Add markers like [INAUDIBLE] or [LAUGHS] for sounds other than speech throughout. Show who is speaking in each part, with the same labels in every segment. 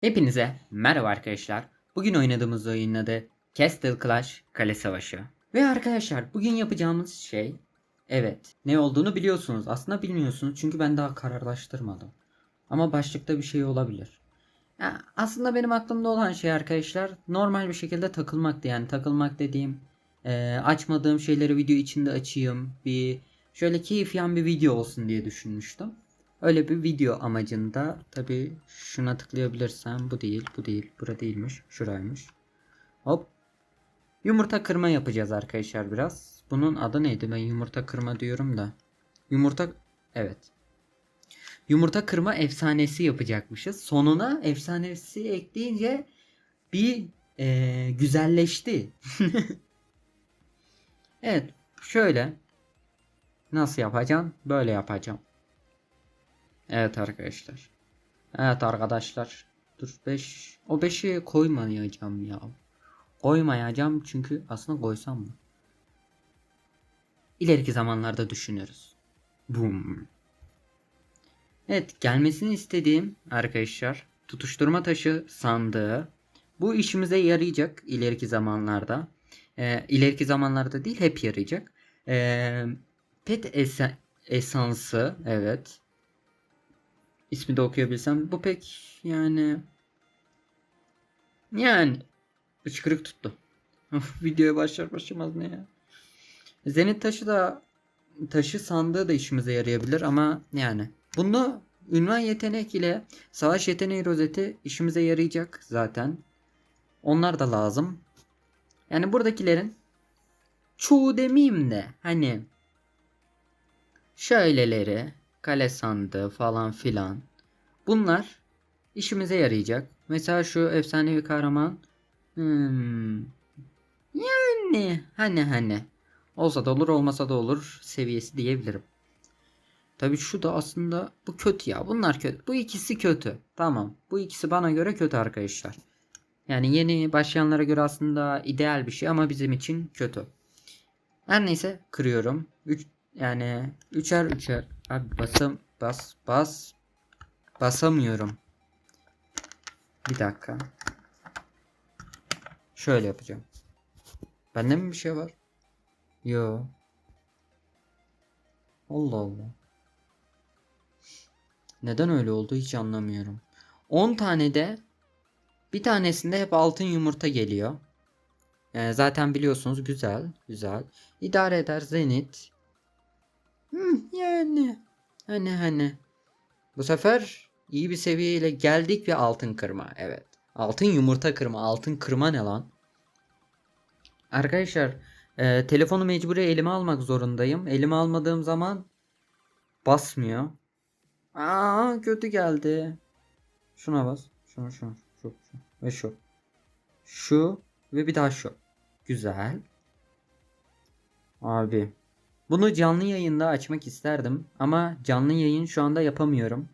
Speaker 1: Hepinize merhaba arkadaşlar. Bugün oynadığımız oyunun adı Castle Clash Kale Savaşı. Ve arkadaşlar bugün yapacağımız şey evet ne olduğunu biliyorsunuz. Aslında bilmiyorsunuz çünkü ben daha kararlaştırmadım. Ama başlıkta bir şey olabilir. Ya, aslında benim aklımda olan şey arkadaşlar normal bir şekilde takılmaktı. Yani takılmak dediğim e, açmadığım şeyleri video içinde açayım. Bir şöyle keyif yan bir video olsun diye düşünmüştüm. Öyle bir video amacında tabi şuna tıklayabilirsem bu değil bu değil bura değilmiş şuraymış. Hop. Yumurta kırma yapacağız arkadaşlar biraz. Bunun adı neydi ben yumurta kırma diyorum da. Yumurta evet. Yumurta kırma efsanesi yapacakmışız. Sonuna efsanesi ekleyince bir eee, güzelleşti. [LAUGHS] evet şöyle. Nasıl yapacağım? Böyle yapacağım. Evet arkadaşlar. Evet arkadaşlar. Dur 5. O 5'i koymayacağım ya. Koymayacağım çünkü aslında koysam mı? İleriki zamanlarda düşünürüz. Boom. Evet gelmesini istediğim arkadaşlar tutuşturma taşı sandığı. Bu işimize yarayacak ileriki zamanlarda. Ee, ileriki zamanlarda değil hep yarayacak. Ee, pet esansı evet ismi de okuyabilsem bu pek yani yani ıçkırık tuttu. [LAUGHS] Videoya başlar başlamaz ne ya. Zenit taşı da taşı sandığı da işimize yarayabilir ama yani bunu ünvan yetenek ile savaş yeteneği rozeti işimize yarayacak zaten. Onlar da lazım. Yani buradakilerin çoğu demeyeyim de hani şöyleleri kale sandığı falan filan. Bunlar işimize yarayacak. Mesela şu efsanevi kahraman. Hmm. Yani hani hani. Olsa da olur olmasa da olur seviyesi diyebilirim. Tabi şu da aslında bu kötü ya. Bunlar kötü. Bu ikisi kötü. Tamam. Bu ikisi bana göre kötü arkadaşlar. Yani yeni başlayanlara göre aslında ideal bir şey ama bizim için kötü. Her neyse kırıyorum. Üç, yani üçer üçer. Abi basam bas bas basamıyorum. Bir dakika. Şöyle yapacağım. Bende mi bir şey var? Yo. Allah Allah. Neden öyle oldu hiç anlamıyorum. 10 tane de bir tanesinde hep altın yumurta geliyor. Yani zaten biliyorsunuz güzel, güzel. İdare eder Zenit. Yani hani hani. Bu sefer iyi bir seviyeyle geldik ve altın kırma. Evet. Altın yumurta kırma. Altın kırma ne lan? Arkadaşlar e, telefonu mecburi elime almak zorundayım. Elime almadığım zaman basmıyor. Aa kötü geldi. Şuna bas. Şuna şuna. Şu, şu. Ve şu. Şu ve bir daha şu. Güzel. Abi. Bunu canlı yayında açmak isterdim ama canlı yayın şu anda yapamıyorum.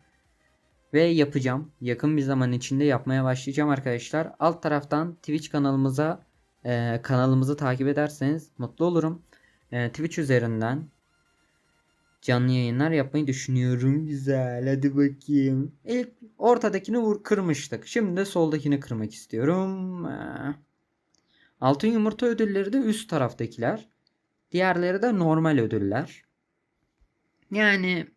Speaker 1: Ve yapacağım. Yakın bir zaman içinde yapmaya başlayacağım arkadaşlar. Alt taraftan Twitch kanalımıza e, kanalımızı takip ederseniz mutlu olurum. E, Twitch üzerinden canlı yayınlar yapmayı düşünüyorum. Güzel hadi bakayım. İlk ortadakini vur kırmıştık. Şimdi de soldakini kırmak istiyorum. E, Altın yumurta ödülleri de üst taraftakiler. Diğerleri de normal ödüller. Yani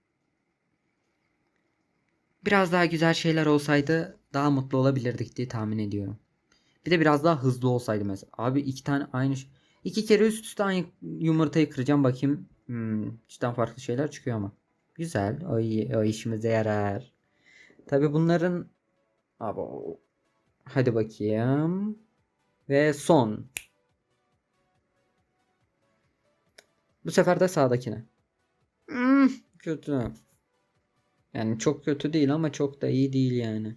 Speaker 1: biraz daha güzel şeyler olsaydı daha mutlu olabilirdik diye tahmin ediyorum. Bir de biraz daha hızlı olsaydı mesela. Abi iki tane aynı. İki kere üst üste aynı yumurtayı kıracağım bakayım. Hmm, cidden farklı şeyler çıkıyor ama. Güzel. O, o işimize yarar. Tabi bunların Abi hadi bakayım. Ve son. Bu sefer de sağdakine. Hmm, kötü. Yani çok kötü değil ama çok da iyi değil yani.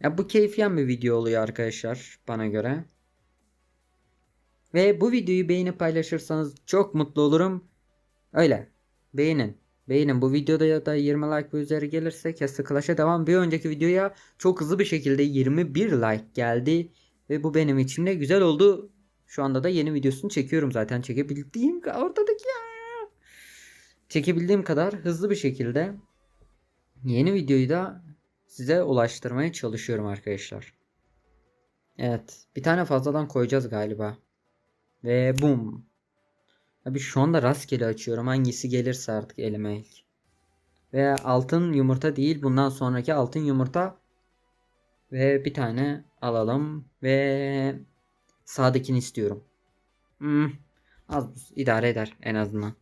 Speaker 1: Ya bu keyifyen bir video oluyor arkadaşlar bana göre. Ve bu videoyu beğenip paylaşırsanız çok mutlu olurum. Öyle. Beğenin. Beğenin. Bu videoda ya da 20 like ve üzeri gelirse Castle Clash'a devam. Bir önceki videoya çok hızlı bir şekilde 21 like geldi. Ve bu benim için de güzel oldu. Şu anda da yeni videosunu çekiyorum zaten. Çekebildiğim ortadaki ya. Çekebildiğim kadar hızlı bir şekilde yeni videoyu da size ulaştırmaya çalışıyorum arkadaşlar. Evet. Bir tane fazladan koyacağız galiba. Ve bum. Abi şu anda rastgele açıyorum. Hangisi gelirse artık elime ilk. Ve altın yumurta değil. Bundan sonraki altın yumurta. Ve bir tane alalım. Ve sağdakini istiyorum. Hmm, az buz idare eder en azından.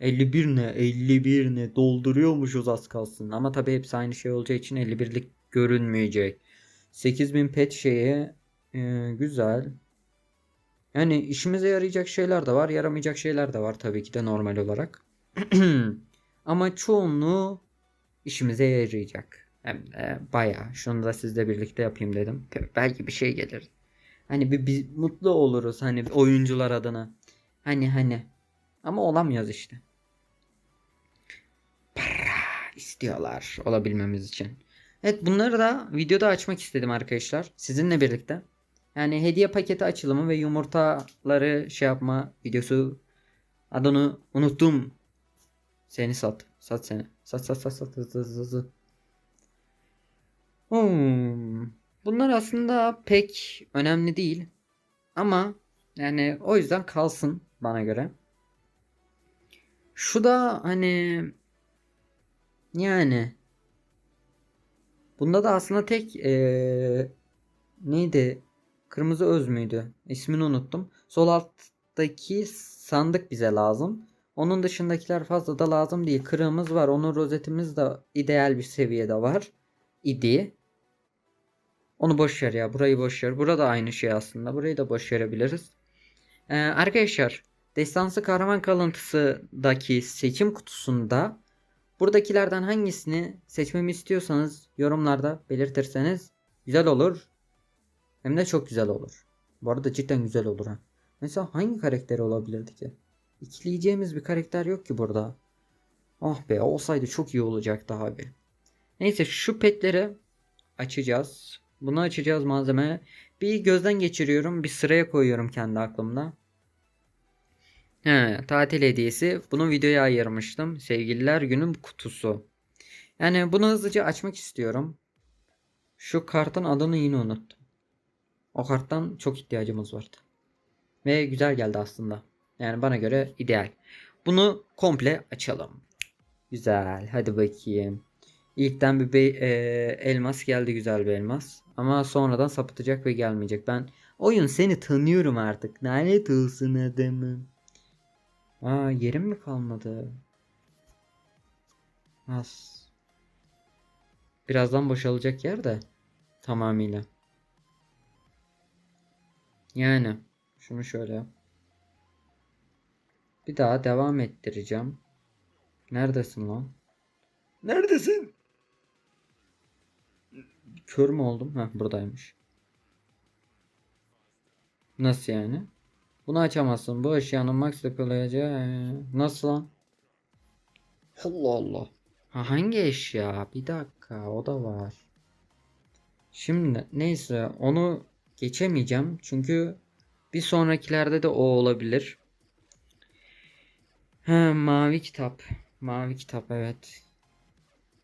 Speaker 1: 51 ne? 51 ne? Dolduruyormuşuz az kalsın. Ama tabii hepsi aynı şey olacağı için 51'lik görünmeyecek. 8000 pet şeyi e, güzel. Yani işimize yarayacak şeyler de var, yaramayacak şeyler de var tabii ki de normal olarak. [CLEARS THROAT] Ama çoğunluğu işimize yarayacak. Hem de bayağı. Şunu da sizle birlikte yapayım dedim. Belki bir şey gelir. Hani bir, bir mutlu oluruz hani oyuncular adına. Hani hani. Ama olamıyoruz işte. Para istiyorlar olabilmemiz için. Evet bunları da videoda açmak istedim arkadaşlar. Sizinle birlikte. Yani hediye paketi açılımı ve yumurtaları şey yapma videosu adını unuttum. Seni sat. Sat seni. Sat sat sat sat. Hızlı hızlı hızlı. Hmm. Bunlar aslında pek önemli değil. Ama yani o yüzden kalsın bana göre. Şu da hani yani bunda da aslında tek ee, neydi? Kırmızı öz müydü? İsmini unuttum. Sol alttaki sandık bize lazım. Onun dışındakiler fazla da lazım değil. Kırığımız var. Onun rozetimiz de ideal bir seviyede var. İdi. Onu boş ver ya. Burayı boş ver. Burada aynı şey aslında. Burayı da boş verebiliriz. Ee, arkadaşlar Destansı Kahraman Kalıntısı'daki seçim kutusunda buradakilerden hangisini seçmemi istiyorsanız yorumlarda belirtirseniz güzel olur. Hem de çok güzel olur. Bu arada cidden güzel olur ha. Mesela hangi karakteri olabilirdi ki? İkileyeceğimiz bir karakter yok ki burada. Ah be olsaydı çok iyi olacaktı abi. Neyse şu petleri açacağız. Bunu açacağız malzeme. Bir gözden geçiriyorum. Bir sıraya koyuyorum kendi aklımda. He, tatil hediyesi. Bunu videoya ayırmıştım. Sevgililer günün kutusu. Yani bunu hızlıca açmak istiyorum. Şu kartın adını yine unuttum. O karttan çok ihtiyacımız vardı. Ve güzel geldi aslında. Yani bana göre ideal. Bunu komple açalım. Güzel. Hadi bakayım. İlkten bir e, elmas geldi güzel bir elmas. Ama sonradan sapıtacak ve gelmeyecek. Ben oyun seni tanıyorum artık. Lanet olsun adamım. Aa yerim mi kalmadı? Az. Birazdan boşalacak yer de. Tamamıyla. Yani. Şunu şöyle. Bir daha devam ettireceğim. Neredesin lan? Neredesin? Kör mü oldum? Heh buradaymış. Nasıl yani? Bunu açamazsın. Bu eşyanın max depolayacağı... Nasıl lan? Allah Allah. Ha, hangi eşya? Bir dakika o da var. Şimdi neyse onu geçemeyeceğim. Çünkü bir sonrakilerde de o olabilir. Ha, mavi kitap. Mavi kitap evet.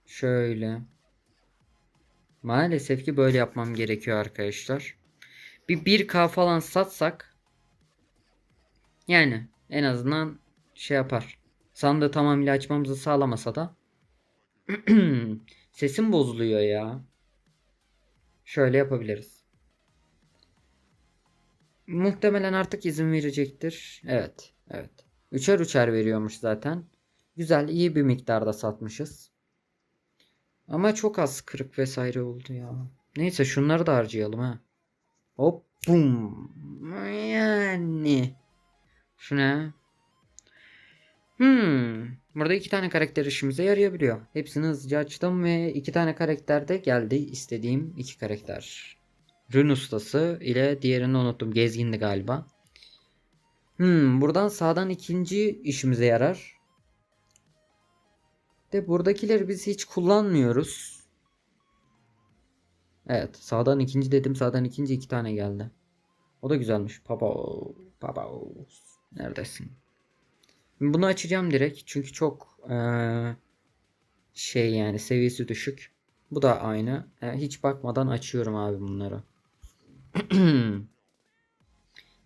Speaker 1: Şöyle. Maalesef ki böyle yapmam gerekiyor arkadaşlar. Bir 1K falan satsak yani en azından şey yapar. Sandığı tamamıyla açmamızı sağlamasa da [CLEARS THROAT] sesim bozuluyor ya. Şöyle yapabiliriz. Muhtemelen artık izin verecektir. Evet. Evet. Üçer üçer veriyormuş zaten. Güzel iyi bir miktarda satmışız. Ama çok az kırık vesaire oldu ya. Neyse şunları da harcayalım ha. Hop bum. Yani. Şu ne? Hmm. Burada iki tane karakter işimize yarayabiliyor. Hepsini hızlıca açtım ve iki tane karakter de geldi. istediğim iki karakter. Rün ustası ile diğerini unuttum. Gezgindi galiba. Hmm, buradan sağdan ikinci işimize yarar. De buradakileri biz hiç kullanmıyoruz. Evet, sağdan ikinci dedim. Sağdan ikinci iki tane geldi. O da güzelmiş. Papa, papa. Neredesin? Bunu açacağım direkt çünkü çok ee, şey yani seviyesi düşük. Bu da aynı. E, hiç bakmadan açıyorum abi bunları. [CLEARS THROAT]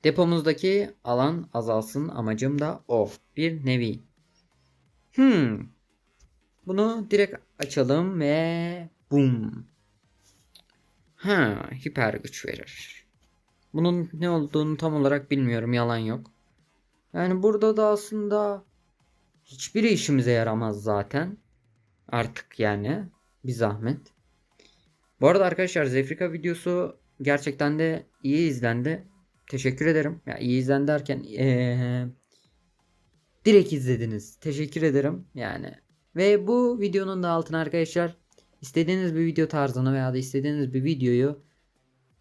Speaker 1: Depomuzdaki alan azalsın amacım da o. Bir nevi. Hmm. Bunu direkt açalım ve boom. Ha, hiper güç verir. Bunun ne olduğunu tam olarak bilmiyorum, yalan yok. Yani burada da aslında hiçbiri işimize yaramaz zaten. Artık yani bir zahmet. Bu arada arkadaşlar Zefrika videosu gerçekten de iyi izlendi. Teşekkür ederim. Ya iyi izlendi derken ee, direkt izlediniz. Teşekkür ederim yani. Ve bu videonun da altına arkadaşlar istediğiniz bir video tarzını veya da istediğiniz bir videoyu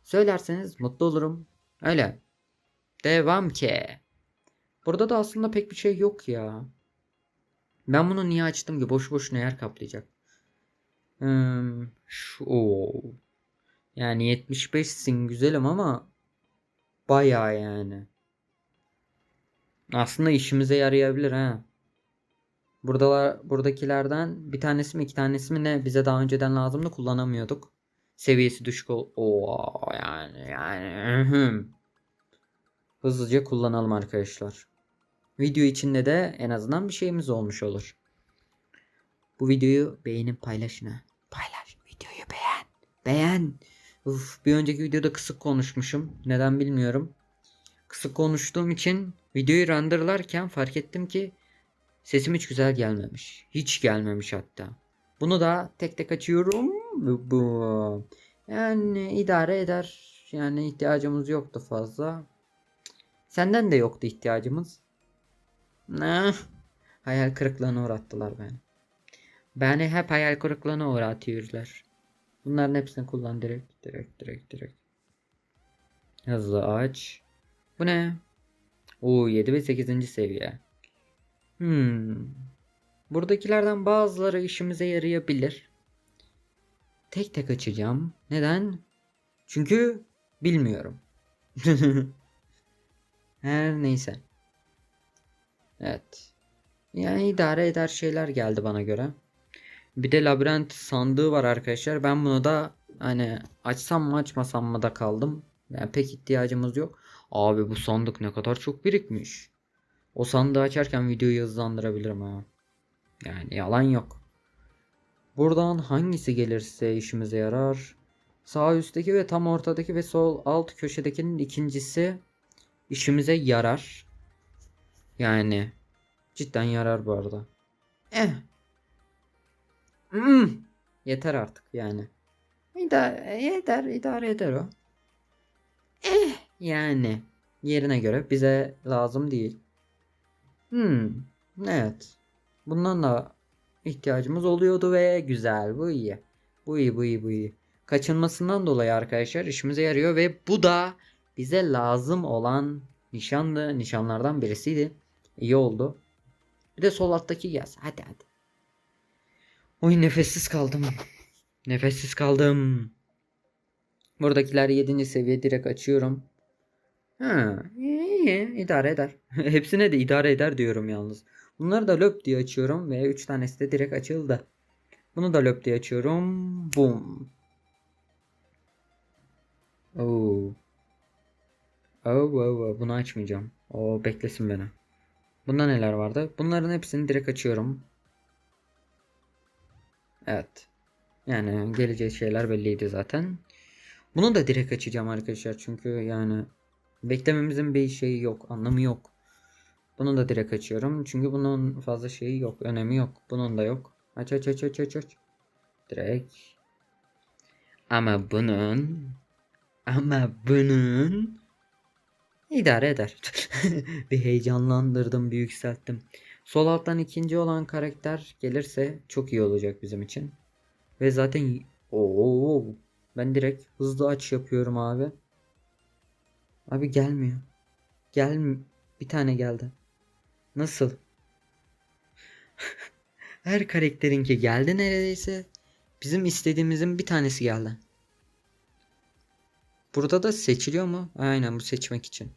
Speaker 1: söylerseniz mutlu olurum. Öyle. Devam ki. Burada da aslında pek bir şey yok ya. Ben bunu niye açtım ki? Boş boşuna yer kaplayacak. Hmm, şu, oo. Yani 75'sin güzelim ama bayağı yani. Aslında işimize yarayabilir ha. Buradalar, buradakilerden bir tanesi mi iki tanesi mi ne bize daha önceden lazımdı kullanamıyorduk. Seviyesi düşük ol. Oo yani yani. Hızlıca kullanalım arkadaşlar. Video içinde de en azından bir şeyimiz olmuş olur. Bu videoyu beğenin paylaşın. Paylaş. Videoyu beğen. Beğen. Uf, bir önceki videoda kısık konuşmuşum. Neden bilmiyorum. Kısık konuştuğum için videoyu renderlarken fark ettim ki sesim hiç güzel gelmemiş. Hiç gelmemiş hatta. Bunu da tek tek açıyorum. Bu. Yani idare eder. Yani ihtiyacımız yoktu fazla. Senden de yoktu ihtiyacımız. Ne? Hayal kırıklığına uğrattılar beni. Beni hep hayal kırıklığına uğratıyorlar. Bunların hepsini kullan direkt. Direkt direkt direkt. Hızlı aç. Bu ne? Oo 7 ve 8. seviye. Hmm. Buradakilerden bazıları işimize yarayabilir. Tek tek açacağım. Neden? Çünkü bilmiyorum. [LAUGHS] Her neyse. Evet. Yani idare eder şeyler geldi bana göre. Bir de labirent sandığı var arkadaşlar. Ben bunu da hani açsam mı açmasam mı da kaldım. Yani pek ihtiyacımız yok. Abi bu sandık ne kadar çok birikmiş. O sandığı açarken videoyu hızlandırabilirim ha. Yani yalan yok. Buradan hangisi gelirse işimize yarar. Sağ üstteki ve tam ortadaki ve sol alt köşedekinin ikincisi işimize yarar. Yani cidden yarar bu arada. Eh. Hmm. Yeter artık yani. İdare eder, idare eder o. Eh yani yerine göre bize lazım değil. Hmm. Evet. Bundan da ihtiyacımız oluyordu ve güzel. Bu iyi. Bu iyi, bu iyi, bu iyi. Kaçınmasından dolayı arkadaşlar işimize yarıyor ve bu da bize lazım olan nişanlı nişanlardan birisiydi. İyi oldu. Bir de sol alttaki yaz. Hadi hadi. Oy nefessiz kaldım. [LAUGHS] Nefessiz kaldım. Buradakiler 7. seviye direkt açıyorum. Ha, iyi idare eder. [LAUGHS] Hepsine de idare eder diyorum yalnız. Bunları da löp diye açıyorum ve 3 tanesi de direkt açıldı. Bunu da löp diye açıyorum. Boom. Oo. Oh, oh, oh. Bunu açmayacağım. O beklesin beni. Bunda neler vardı? Bunların hepsini direkt açıyorum. Evet. Yani geleceği şeyler belliydi zaten. Bunu da direkt açacağım arkadaşlar. Çünkü yani beklememizin bir şeyi yok. Anlamı yok. Bunu da direkt açıyorum. Çünkü bunun fazla şeyi yok. Önemi yok. Bunun da yok. Aç aç aç aç aç aç. Direkt. Ama bunun ama bunun idare eder. [LAUGHS] bir heyecanlandırdım, bir yükselttim. Sol alttan ikinci olan karakter gelirse çok iyi olacak bizim için. Ve zaten Oo, ben direkt hızlı aç yapıyorum abi. Abi gelmiyor. Gel bir tane geldi. Nasıl? [LAUGHS] Her karakterinki geldi neredeyse. Bizim istediğimizin bir tanesi geldi. Burada da seçiliyor mu? Aynen bu seçmek için.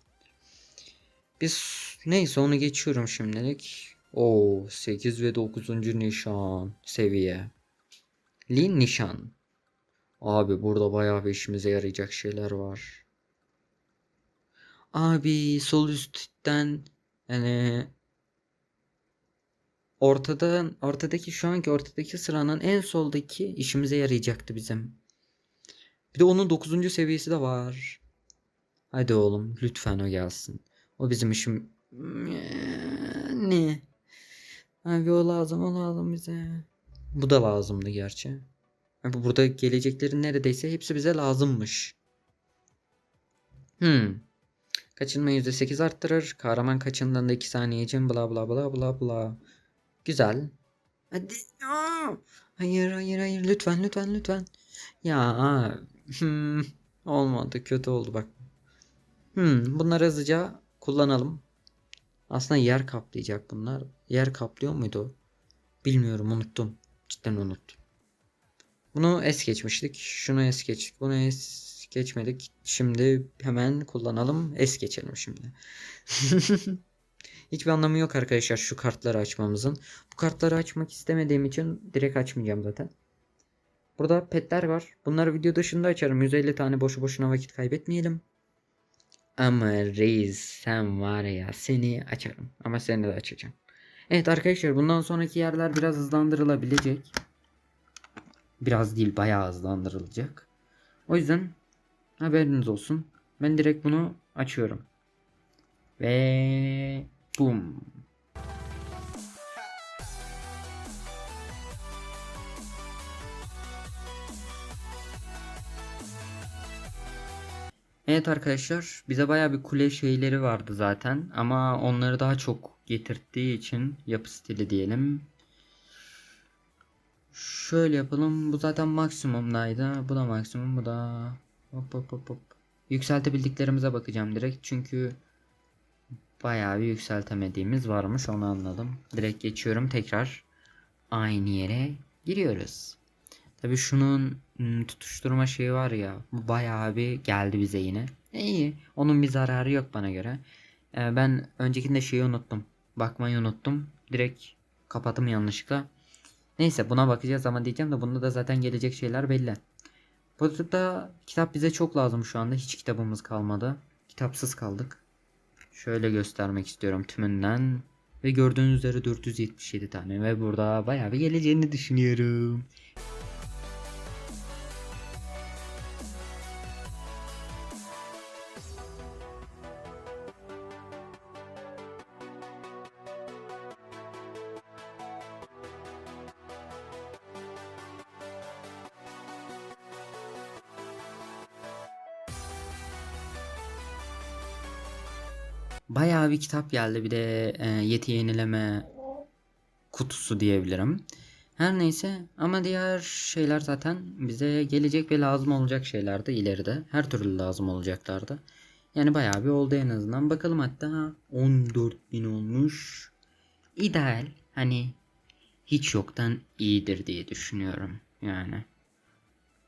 Speaker 1: Biz neyse onu geçiyorum şimdilik. O 8 ve 9. nişan seviye. Lin nişan. Abi burada bayağı bir işimize yarayacak şeyler var. Abi sol üstten yani ortadan ortadaki şu anki ortadaki sıranın en soldaki işimize yarayacaktı bizim. Bir de onun 9. seviyesi de var. Hadi oğlum lütfen o gelsin. O bizim işim ne? Abi o lazım o lazım bize. Bu da lazımdı gerçi. Burada geleceklerin neredeyse hepsi bize lazımmış. Hmm. Kaçınma %8 arttırır. Kahraman kaçındığında 2 saniye için bla bla bla bla bla. Güzel. Hadi. Hayır hayır hayır lütfen lütfen lütfen. Ya hmm, olmadı kötü oldu bak. Hmm, bunları hızlıca kullanalım. Aslında yer kaplayacak bunlar. Yer kaplıyor muydu? Bilmiyorum unuttum. Cidden unuttum. Bunu es geçmiştik. Şunu es geçtik. Bunu es geçmedik. Şimdi hemen kullanalım. Es geçelim şimdi. [LAUGHS] Hiçbir anlamı yok arkadaşlar şu kartları açmamızın. Bu kartları açmak istemediğim için direkt açmayacağım zaten. Burada petler var. Bunları video dışında açarım. 150 tane boşu boşuna vakit kaybetmeyelim. Ama reis sen var ya seni açarım. Ama seni de açacağım. Evet arkadaşlar bundan sonraki yerler biraz hızlandırılabilecek. Biraz değil bayağı hızlandırılacak. O yüzden haberiniz olsun. Ben direkt bunu açıyorum. Ve bum. Evet arkadaşlar bize baya bir kule şeyleri vardı zaten ama onları daha çok getirttiği için yapı stili diyelim. Şöyle yapalım bu zaten maksimumdaydı bu da maksimum bu da hop hop hop hop. Yükseltebildiklerimize bakacağım direkt çünkü bayağı bir yükseltemediğimiz varmış onu anladım. Direkt geçiyorum tekrar aynı yere giriyoruz. Tabii şunun hmm, tutuşturma şeyi var ya bu bayağı bir geldi bize yine. E, iyi onun bir zararı yok bana göre. E, ben öncekinde şeyi unuttum. Bakmayı unuttum. Direkt kapattım yanlışlıkla. Neyse buna bakacağız ama diyeceğim de bunda da zaten gelecek şeyler belli. Burada kitap bize çok lazım şu anda. Hiç kitabımız kalmadı. Kitapsız kaldık. Şöyle göstermek istiyorum tümünden. Ve gördüğünüz üzere 477 tane ve burada bayağı bir geleceğini düşünüyorum. Bir kitap geldi. Bir de e, yeti yenileme kutusu diyebilirim. Her neyse ama diğer şeyler zaten bize gelecek ve lazım olacak şeylerdi ileride. Her türlü lazım olacaklardı. Yani bayağı bir oldu en azından. Bakalım hatta 14.000 olmuş. İdeal. Hani hiç yoktan iyidir diye düşünüyorum. Yani.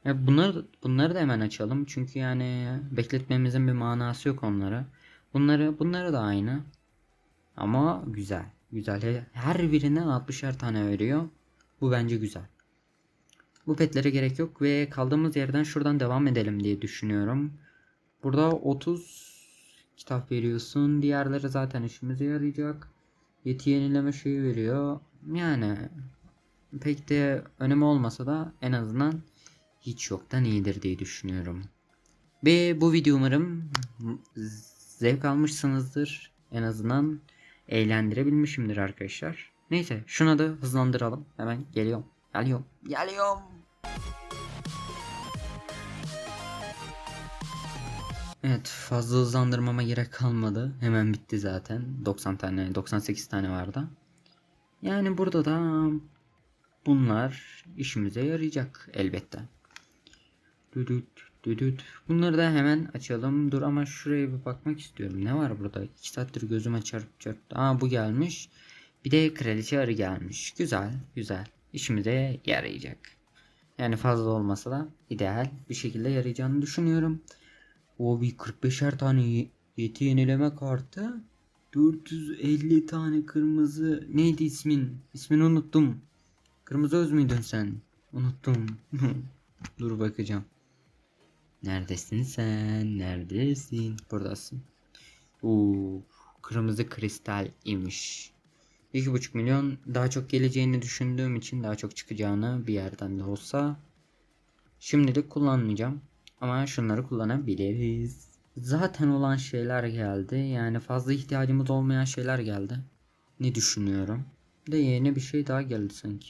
Speaker 1: Ya bunları, bunları da hemen açalım. Çünkü yani bekletmemizin bir manası yok onları. Bunları bunları da aynı. Ama güzel. Güzel. Her birinden 60'er tane veriyor. Bu bence güzel. Bu petlere gerek yok ve kaldığımız yerden şuradan devam edelim diye düşünüyorum. Burada 30 kitap veriyorsun. Diğerleri zaten işimize yarayacak. Yeti yenileme şeyi veriyor. Yani pek de önemi olmasa da en azından hiç yoktan iyidir diye düşünüyorum. Ve bu video umarım zevk almışsınızdır. En azından eğlendirebilmişimdir arkadaşlar. Neyse şuna da hızlandıralım. Hemen geliyorum. Geliyorum. Geliyorum. Evet fazla hızlandırmama gerek kalmadı. Hemen bitti zaten. 90 tane 98 tane vardı. Yani burada da bunlar işimize yarayacak elbette. Düdüt düdüt. Bunları da hemen açalım. Dur ama şuraya bir bakmak istiyorum. Ne var burada? 2 saattir gözüme çarp çarptı. Aa bu gelmiş. Bir de kraliçe arı gelmiş. Güzel güzel. İşimize yarayacak. Yani fazla olmasa da ideal bir şekilde yarayacağını düşünüyorum. O bir 45'er tane yeti yenileme kartı. 450 tane kırmızı. Neydi ismin? İsmini unuttum. Kırmızı öz müydün sen? Unuttum. [LAUGHS] Dur bakacağım. Neredesin sen? Neredesin? Buradasın. Oo, kırmızı kristal imiş. 2,5 milyon daha çok geleceğini düşündüğüm için daha çok çıkacağını bir yerden de olsa şimdilik kullanmayacağım. Ama şunları kullanabiliriz. Zaten olan şeyler geldi. Yani fazla ihtiyacımız olmayan şeyler geldi. Ne düşünüyorum? Bir De yeni bir şey daha geldi sanki.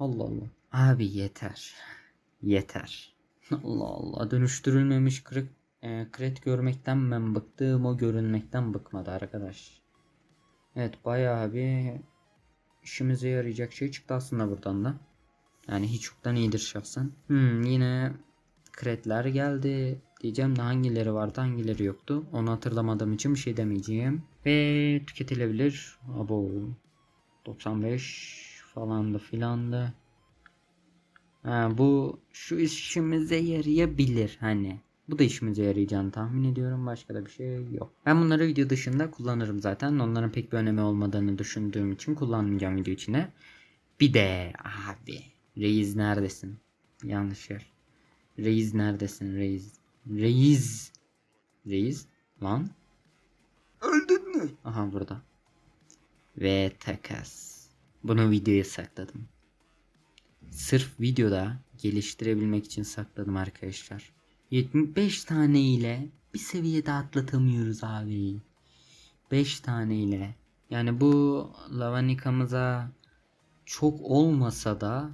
Speaker 1: Allah Allah. Abi yeter. Yeter. [LAUGHS] Allah Allah. Dönüştürülmemiş kırık e, kret görmekten ben bıktım. O görünmekten bıkmadı arkadaş. Evet bayağı bir işimize yarayacak şey çıktı aslında buradan da. Yani hiç yoktan iyidir şahsen. Hmm, yine kretler geldi. Diyeceğim de hangileri vardı hangileri yoktu. Onu hatırlamadığım için bir şey demeyeceğim. Ve tüketilebilir. Abo. 95 falan da filan da. Ha, bu şu işimize yarayabilir hani. Bu da işimize yarayacağını tahmin ediyorum. Başka da bir şey yok. Ben bunları video dışında kullanırım zaten. Onların pek bir önemi olmadığını düşündüğüm için kullanmayacağım video içine. Bir de abi. Reis neredesin? Yanlış yer. Reis neredesin Reis? Reis. Reis? Lan? Öldün mü? Aha burada. Ve takas. Bunu videoya sakladım. Sırf videoda geliştirebilmek için sakladım arkadaşlar. 75 tane ile bir seviyede atlatamıyoruz abi. 5 tane ile. Yani bu lavanikamıza çok olmasa da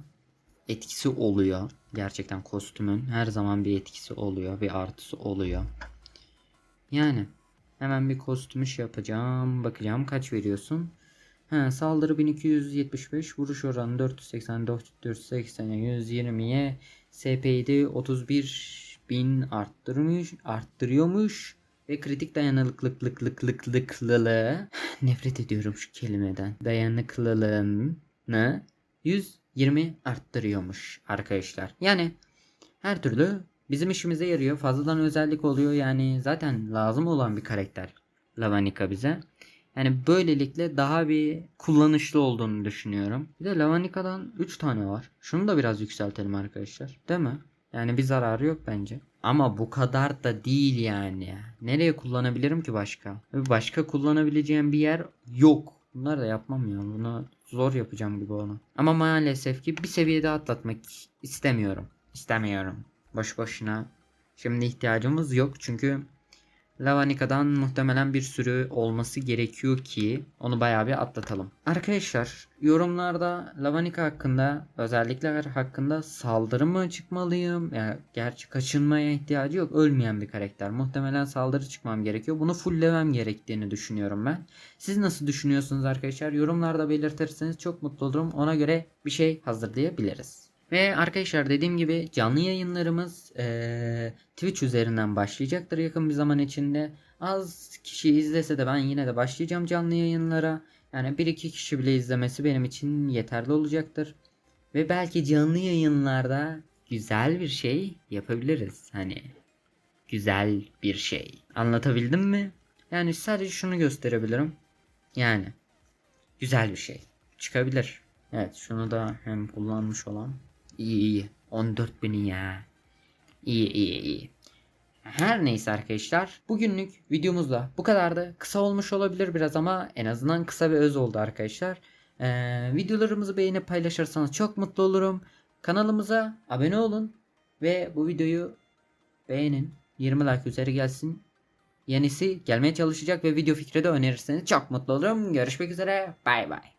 Speaker 1: etkisi oluyor. Gerçekten kostümün her zaman bir etkisi oluyor, bir artısı oluyor. Yani hemen bir kostümü şey yapacağım. Bakacağım kaç veriyorsun. Ha, saldırı 1275, vuruş oranı 484, 480'e 120'ye, SP'yi de 31 bin arttırmış, arttırıyormuş ve kritik dayanıklılıklıklıklıklığı nefret ediyorum şu kelimeden. Dayanıklılığını 120 arttırıyormuş arkadaşlar. Yani her türlü bizim işimize yarıyor. Fazladan özellik oluyor. Yani zaten lazım olan bir karakter Lavanika bize. Yani böylelikle daha bir kullanışlı olduğunu düşünüyorum. Bir de Lavanika'dan 3 tane var. Şunu da biraz yükseltelim arkadaşlar. Değil mi? Yani bir zararı yok bence. Ama bu kadar da değil yani. Nereye kullanabilirim ki başka? Başka kullanabileceğim bir yer yok. Bunları da yapmam ya. Bunu zor yapacağım gibi onu. Ama maalesef ki bir seviyede atlatmak istemiyorum. İstemiyorum. Boş boşuna. Şimdi ihtiyacımız yok çünkü Lavanika'dan muhtemelen bir sürü olması gerekiyor ki onu bayağı bir atlatalım. Arkadaşlar yorumlarda Lavanika hakkında özellikler hakkında saldırı mı çıkmalıyım? Yani gerçi kaçınmaya ihtiyacı yok. Ölmeyen bir karakter. Muhtemelen saldırı çıkmam gerekiyor. Bunu fulllemem gerektiğini düşünüyorum ben. Siz nasıl düşünüyorsunuz arkadaşlar? Yorumlarda belirtirseniz çok mutlu olurum. Ona göre bir şey hazırlayabiliriz. Ve arkadaşlar dediğim gibi canlı yayınlarımız eee, Twitch üzerinden başlayacaktır yakın bir zaman içinde. Az kişi izlese de ben yine de başlayacağım canlı yayınlara. Yani bir iki kişi bile izlemesi benim için yeterli olacaktır. Ve belki canlı yayınlarda güzel bir şey yapabiliriz. Hani güzel bir şey. Anlatabildim mi? Yani sadece şunu gösterebilirim. Yani güzel bir şey. Çıkabilir. Evet şunu da hem kullanmış olan. İyi iyi. 14 bini ya. İyi iyi iyi. Her neyse arkadaşlar. Bugünlük videomuzda bu kadardı. Kısa olmuş olabilir biraz ama en azından kısa ve öz oldu arkadaşlar. Ee, videolarımızı beğenip paylaşırsanız çok mutlu olurum. Kanalımıza abone olun. Ve bu videoyu beğenin. 20 like üzeri gelsin. Yenisi gelmeye çalışacak ve video fikri de önerirseniz çok mutlu olurum. Görüşmek üzere. Bay bay.